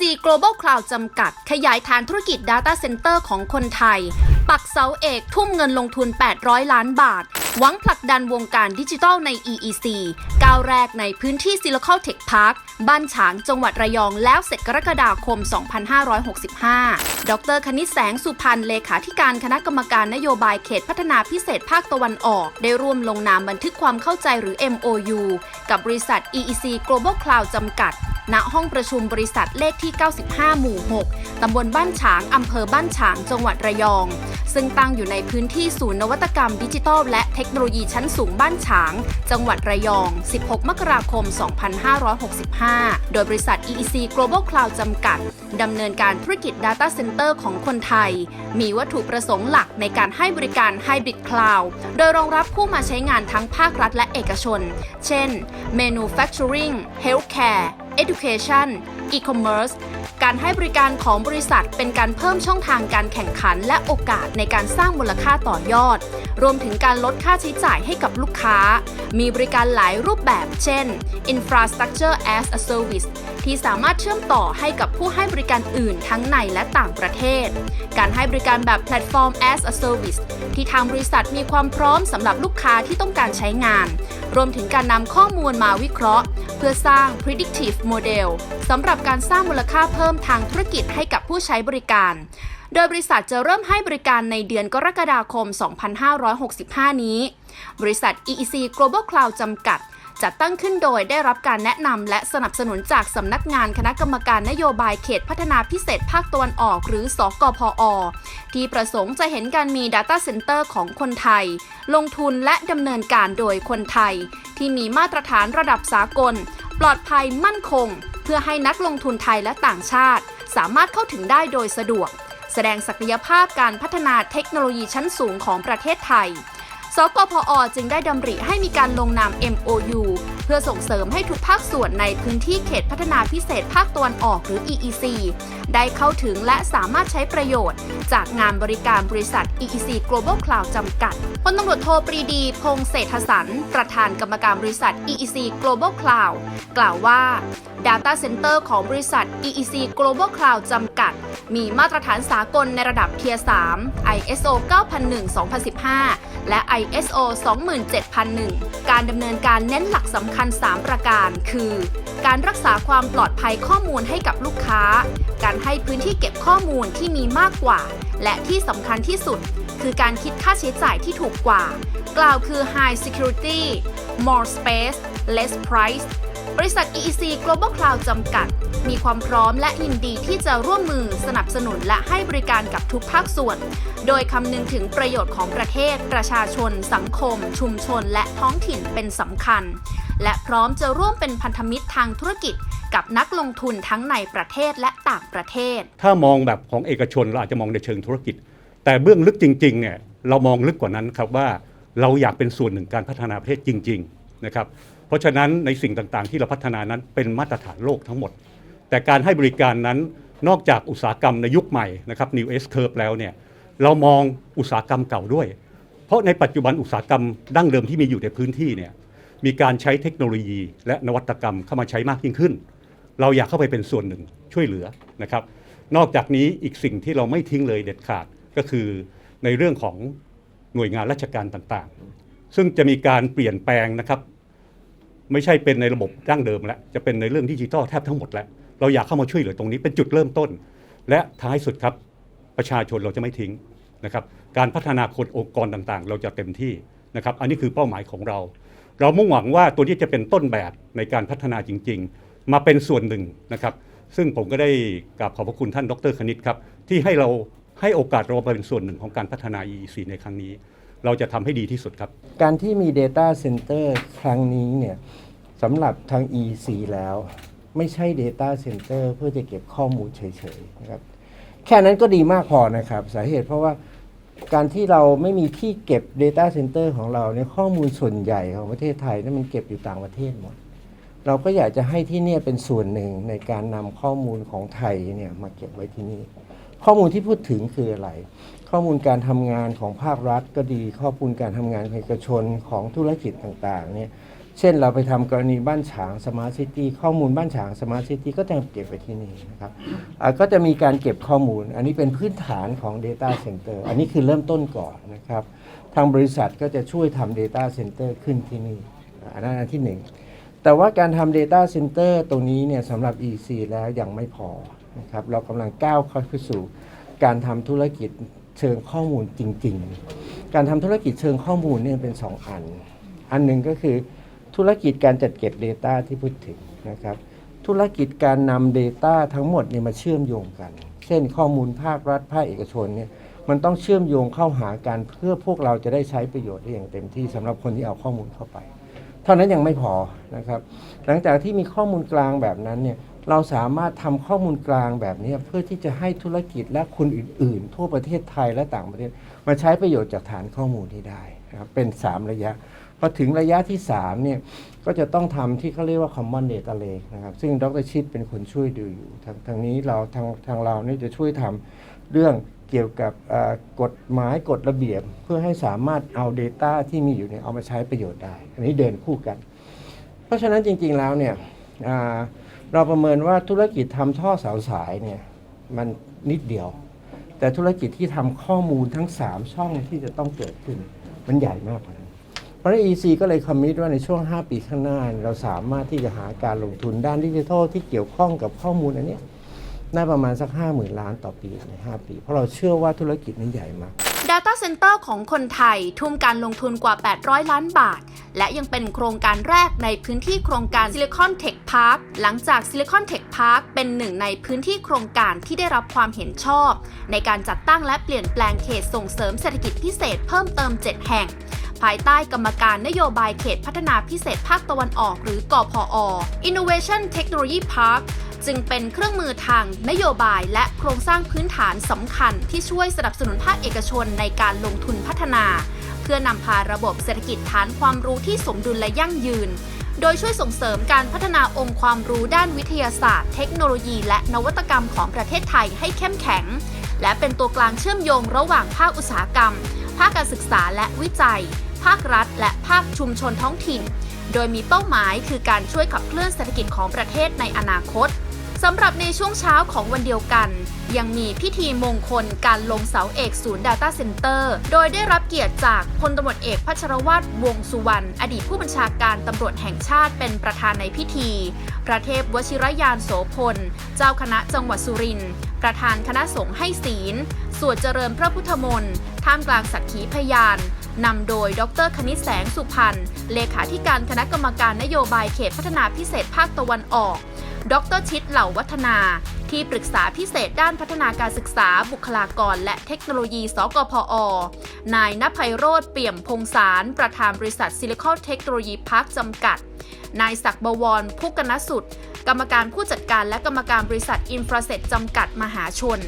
EEC Global Cloud จำกัด ขยายฐานธุรกิจ Data Center ของคนไทย ปักเสาเอกทุ่มเงินลงทุน 800 ล้านบาท หวังผลักดันวงการดิจิทัลใน EEC ก้าวแรกในพื้นที่ Silicon Tech Park บ้านฉางจังหวัดระยองแล้วเสร็จกรกฎาคม 2565 ดรคณิตแสงสุพันธ์เลขาธิการคณะกรรมการนโยบายเขตพัฒนาพิเศษภาคตะวันออก ได้ร่วมลงนามบันทึกความเข้าใจหรือ MOU กับบริษัท EEC Global Cloud จำกัด ณห้องประชุมบริษัทเลขที่ 95 หมู่ 6 ตำบลบ้านฉาง อำเภอบ้านฉาง จังหวัดระยอง ซึ่งตั้งอยู่ในพื้นที่ศูนย์นวัตกรรมดิจิทัล และเทคโนโลยีชั้นสูงบ้านฉาง จังหวัดระยอง 16 มกราคม 2565 โดยบริษัท EEC Global Cloud จำกัด ดำเนินการธุรกิจ Data Center ของคนไทย มีวัตถุประสงค์หลักในการให้บริการ Hybrid Cloud โดยรองรับผู้มาใช้งานทั้งภาครัฐและเอกชน เช่น Manufacturing Healthcare Education E-commerce การให้บริการของบริษัทเป็นการเพิ่มช่องทางการแข่งขันและโอกาสในการสร้างมูลค่าต่อยอด รวมถึงการลดค่าใช้จ่ายให้กับลูกค้า มีบริการหลายรูปแบบ เช่น Infrastructure as a Service ที่สามารถเชื่อมต่อให้กับผู้ให้บริการอื่นทั้งในและต่างประเทศ การให้บริการแบบ Platform as a Service ที่ทางบริษัทมีความพร้อมสำหรับลูกค้าที่ต้องการใช้งาน รวมถึงการนำข้อมูลมาวิเคราะห์ เพื่อสร้าง predictive model สำหรับการสร้างมูลค่าเพิ่มทางธุรกิจให้กับผู้ใช้บริการโดยบริษัทจะเริ่มให้บริการในเดือนกรกฎาคม 2565 นี้ บริษัท EEC Global Cloud จำกัด จัดตั้งขึ้นโดยได้รับการแนะนำและสนับสนุนจากสำนักงานคณะกรรมการนโยบายเขตพัฒนาพิเศษภาคตะวันออก หรือ สกพอ ที่ประสงค์จะเห็นการมี Data Center ของคนไทย ลงทุนและดำเนินการโดยคนไทย ที่มีมาตรฐานระดับสากล ปลอดภัยมั่นคง เพื่อให้นักลงทุนไทยและต่างชาติ สามารถเข้าถึงได้โดยสะดวก แสดงศักยภาพการพัฒนาเทคโนโลยีชั้นสูงของประเทศไทย สกพอจึงได้ดำริให้มีการลงนาม MOU เพื่อส่งเสริมให้ทุกภาคส่วนในพื้นที่เขตพัฒนาพิเศษภาคตะวันออกหรือ EEC ได้เข้าถึงและสามารถใช้ประโยชน์ จากงานบริการบริษัท EEC Global Cloud จำกัดพลตำรวจโทปรีดี พงษ์เศรษฐสัน ประธานกรรมการบริษัท EEC Global Cloud กล่าวว่า Data Center ของบริษัท EEC Global Cloud จำกัด มีมาตรฐานสากลในระดับ Tier 3 ISO 9001-2015 และ ISO 27001 การดำเนินการเน้นหลักสำคัญ 3 ประการ คือ การรักษาความปลอดภัยข้อมูลให้กับลูกค้า การให้พื้นที่เก็บข้อมูลที่มีมากกว่า และที่สำคัญที่สุด คือการคิดค่าใช้จ่ายที่ถูกกว่า กล่าวคือ High Security More Space Less Price บริษัท EEC Global Cloud จำกัด มีความพร้อมและยินดีที่จะร่วมมือสนับสนุนและให้บริการกับทุกภาคส่วน โดยคำนึงถึงประโยชน์ของประเทศ ประชาชน สังคม ชุมชน และท้องถิ่นเป็นสำคัญ และพร้อมจะร่วมเป็นพันธมิตรทางธุรกิจ กับนักลงทุนทั้งในประเทศและต่างประเทศ ถ้ามองแบบของเอกชนเราอาจจะมองในเชิงธุรกิจ แต่เบื้องลึกจริงๆเนี่ยเรามองลึกกว่านั้นครับว่าเราอยากเป็นส่วนหนึ่งการพัฒนาประเทศจริง ๆ นะครับ เพราะฉะนั้นในสิ่งต่างๆ ที่เราพัฒนานั้นเป็นมาตรฐานโลกทั้งหมด แต่การให้บริการนั้นนอกจากอุตสาหกรรมในยุคใหม่นะครับ New S Curve แล้วเนี่ยเรามองอุตสาหกรรมเก่าด้วย เพราะในปัจจุบันอุตสาหกรรมดั้งเดิมที่มีอยู่ในพื้นที่เนี่ยมีการใช้เทคโนโลยีและนวัตกรรมเข้ามาใช้มากยิ่งขึ้น เราอยากเข้าไปเป็นส่วนหนึ่งช่วยเหลือนะครับ นอกจากนี้อีกสิ่งที่เราไม่ทิ้งเลยเด็ดขาดก็คือในเรื่องของหน่วยงานราชการต่างๆ ซึ่งจะมีการเปลี่ยนแปลงนะครับ ไม่ใช่เป็นในระบบดั้งเดิมแล้วจะเป็นในเรื่องดิจิทัลแทบทั้งหมดแล้วเราอยากเข้ามาช่วยเหลือตรงนี้เป็นจุดเริ่มต้น และท้ายสุดครับประชาชนเราจะไม่ทิ้งนะครับการพัฒนาคนองค์กรต่างๆ เราจะเต็มที่นะครับอันนี้คือเป้าหมายของเรา เรามุ่งหวังว่าตัวนี้จะเป็นต้นแบบในการพัฒนาจริง ๆ มาเป็นส่วนหนึ่งนะครับซึ่งผมก็ได้กราบขอบพระคุณท่านดรคณิตครับที่ให้เราให้โอกาสเราเป็นส่วนหนึ่งของการพัฒนา EEC ในครั้งนี้ เราจะทำให้ดีที่สุดครับ การที่มี Data Center ครั้งนี้เนี่ยสำหรับทาง EC แล้ว ไม่ใช่ Data Center เพื่อจะเก็บข้อมูลเฉยๆนะครับแค่นั้นก็ดีมากพอนะครับ สาเหตุเพราะว่าการที่เราไม่มีที่เก็บ Data Center ของเราเนี่ยข้อมูลส่วนใหญ่ของประเทศไทยนี่ยมันเก็บอยู่ต่างประเทศหมด เราก็อยากจะให้ที่เนี่ยเป็นส่วนหนึ่งในการนำข้อมูลของไทยเนี่ยมาเก็บไว้ที่นี่ข้อมูลที่พูดถึงคืออะไร ข้อมูลการทำงานของภาครัฐก็ดี ข้อมูลการทำงานเอกชนของธุรกิจต่างๆเนี่ยเช่นเราไปทำกรณีบ้านฉางสมาร์ทซิตี้ข้อมูลบ้านฉางสมาร์ทซิตี้ก็จะเก็บไปที่นี่นะครับก็จะมีการเก็บข้อมูล อันนี้เป็นพื้นฐานของ Data Center อันนี้คือเริ่มต้นก่อนนะครับ ทางบริษัทก็จะช่วยทำ Data Center ขึ้นที่นี่อันนั้นอันที่หนึ่งแต่ว่าการทำ Data Center ตรงนี้เนี่ยสำหรับ EC แล้วยังไม่พอนะครับเรากำลังก้าวเข้าไปสู่การทำธุรกิจ เชิงข้อมูลจริง ๆ การทำธุรกิจเชิงข้อมูลเนี่ยเป็น 2 อัน อันหนึ่งก็คือธุรกิจการจัดเก็บ Data ที่พูดถึงนะครับ ธุรกิจการนำ Data ทั้งหมดเนี่ยมาเชื่อมโยงกัน เช่นข้อมูลภาครัฐภาคเอกชนเนี่ยมันต้องเชื่อมโยงเข้าหากันเพื่อพวกเราจะได้ใช้ประโยชน์ได้อย่างเต็มที่สำหรับคนที่เอาข้อมูลเข้าไป เท่านั้นยังไม่พอนะครับ หลังจากที่มีข้อมูลกลางแบบนั้นเนี่ยเราสามารถทำข้อมูลกลางแบบนี้เพื่อที่จะให้ธุรกิจและคนอื่น ๆ ทั่วประเทศไทยและต่างประเทศ มาใช้ประโยชน์จากฐานข้อมูลที่ได้นะครับเป็น 3 ระยะพอถึงระยะที่3เนี่ยก็จะต้องทำที่เขาเรียกว่า common data lake นะครับ ซึ่งดรชิดเป็นคนช่วยดูอยู่ทางทางนี้เราทางทางเราเนี่ยจะช่วยทำเรื่องเกี่ยวกับกฎหมายกฎระเบียบ เพื่อให้สามารถเอา Data ที่มีอยู่เนี่ยเอามาใช้ประโยชน์ได้ อันนี้เดินคู่กัน เพราะฉะนั้นจริง ๆแล้วเนี่ย เราประเมินว่าธุรกิจทำท่อเสาสายเนี่ยมันนิดเดียว แต่ธุรกิจที่ทำข้อมูลทั้ง 3 ช่องที่จะต้องเกิดขึ้น มันใหญ่มากกว่านั้นเพราะ EC ก็เลยคอมมิตว่าในช่วง 5 ปีข้างหน้า เราสามารถที่จะหาการลงทุนด้านดิจิทัลที่เกี่ยวข้องกับข้อมูลอันนี้ยน่าประมาณสัก 5 0,000 ล้านต่อปีใน 5 ปี เพราะเราเชื่อว่าธุรกิจนี้ใหญ่มาก Data Center ของคนไทยทุ่มการลงทุนกว่า 800 ล้านบาท และยังเป็นโครงการแรกในพื้นที่โครงการ Silicon Tech Park หลังจาก Silicon Tech Park เป็นหนึ่งในพื้นที่โครงการที่ได้รับความเห็นชอบ ในการจัดตั้งและเปลี่ยนแปลงเขตส่งเสริมเศรษฐกิจพิเศษเพิ่มเติม 7 แห่ง ภายใต้กรรมการนโยบายเขตพัฒนาพิเศษภาคตะวันออก หรือกพอ Innovation Technology Park จึงเป็นเครื่องมือทางนโยบายและโครงสร้างพื้นฐานสำคัญที่ช่วยสนับสนุนภาคเอกชนในการลงทุนพัฒนา เพื่อนำพาระบบเศรษฐกิจฐานความรู้ที่สมดุลและยั่งยืน โดยช่วยส่งเสริมการพัฒนาองค์ความรู้ด้านวิทยาศาสตร์ เทคโนโลยี และนวัตกรรมของประเทศไทยให้เข้มแข็ง และเป็นตัวกลางเชื่อมโยงระหว่างภาคอุตสาหกรรม ภาคการศึกษาและวิจัย ภาครัฐ และภาคชุมชนท้องถิ่นโดยมีเป้าหมายคือการช่วยขับเคลื่อนเศรษฐกิจของประเทศในอนาคต สำหรับในช่วงเช้าของวันเดียวกัน ยังมีพิธีมงคลการลงเสาเอกศูนย์ Data Center โดยได้รับเกียรติจากพลตำรวจเอกพัชรวัตรวงสุวรรณอดีตผู้บัญชาการตำรวจแห่งชาติเป็นประธานในพิธี พระเทพวชิรยานโสพล เจ้าคณะจังหวัดสุรินทร์ประธานคณะสงฆ์ให้ศีล สวดเจริญพระพุทธมนต์ท่ามกลางสักขีพยานนำโดย ดรคณิตแสงสุพรรณ เลขาธิการคณะกรรมการนโยบายเขตพัฒนาพิเศษภาคตะวันออก ดรชิดเหล่าวัฒนา ที่ปรึกษาพิเศษด้านพัฒนาการศึกษาบุคลากร และเทคโนโลยี สกพอ นายนภัยโรธเปี่ยมพงสาร ประธานบริษัทซิลิคอนเทคโนโลยีพาร์คจำกัด นายศักดิ์บวรพุกนสุด กรรมการผู้จัดการและกรรมการบริษัทอินฟราเซตจำกัดมหาชน